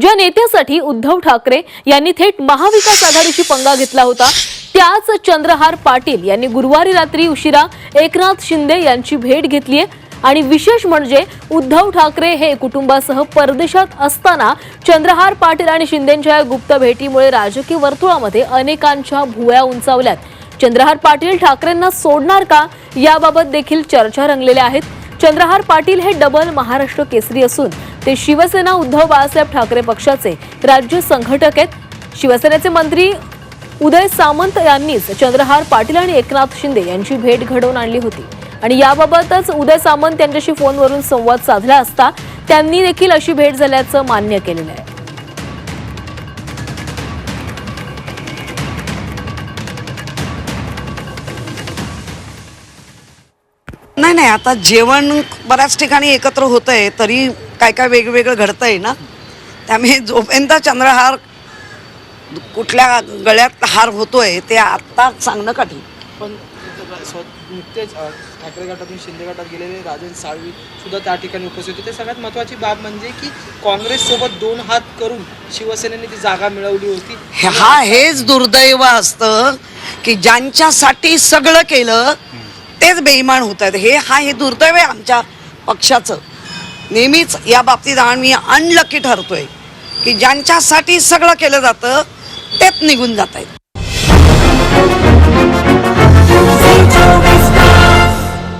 ज्या नेत्यासाठी उद्धव ठाकरे यांनी थेट महाविकास आघाडीशी पंगा घेतला होता त्याच चंद्रहार पाटील यांनी गुरुवारी रात्री उशिरा एकनाथ शिंदे यांची भेट घेतलीय आणि विशेष म्हणजे उद्धव ठाकरे हे कुटुंबासह परदेशात असताना चंद्रहार पाटील आणि शिंदेच्या या गुप्त भेटीमुळे राजकीय वर्तुळामध्ये अनेकांच्या भुवया उंचावल्यात. चंद्रहार पाटील ठाकरेंना सोडणार का? याबाबत देखील चर्चा रंगलेल्या आहेत. चंद्रहार पाटील हे डबल महाराष्ट्र केसरी असून ते शिवसेना उद्धव बाळासाहेब ठाकरे पक्षाचे राज्य संघटक आहेत. शिवसेनेचे मंत्री उदय सामंत यांनीच चंद्रहार पाटील आणि एकनाथ शिंदे यांची भेट घडवून आणली होती. आणि याबाबतच उदय सामंत यांच्याशी फोनवरून संवाद साधला असता त्यांनी देखील अशी भेट झाल्याचं मान्य केलेलं आहे. नाही नाही आता जेवण बऱ्याच ठिकाणी एकत्र होतंय तरी काय काय वेगवेगळं घडतंय ना. त्यामुळे जोपर्यंत चंद्रहार कुठल्या गळ्यात हार होतोय ते आत्ता सांगणं कठीण. पण नुकतेच ठाकरे गटातून शिंदे गटात गेलेले राजन साळवी सुद्धा त्या ठिकाणी उपस्थित होते. सगळ्यात महत्त्वाची बाब म्हणजे की काँग्रेस सोबत दोन हात करून शिवसेनेने ती जागा मिळवली होती. हा हेच दुर्दैव असतं की ज्यांच्यासाठी सगळं केलं तेच बेईमान होत आहेत. हे हा हे दुर्दैव आहे आमच्या पक्षाचं. नेहमीच या बाबतीत आम्ही अनलकी ठरतोय की ज्यांच्यासाठी सगळं केलं जातं तेच निघून जात आहेत.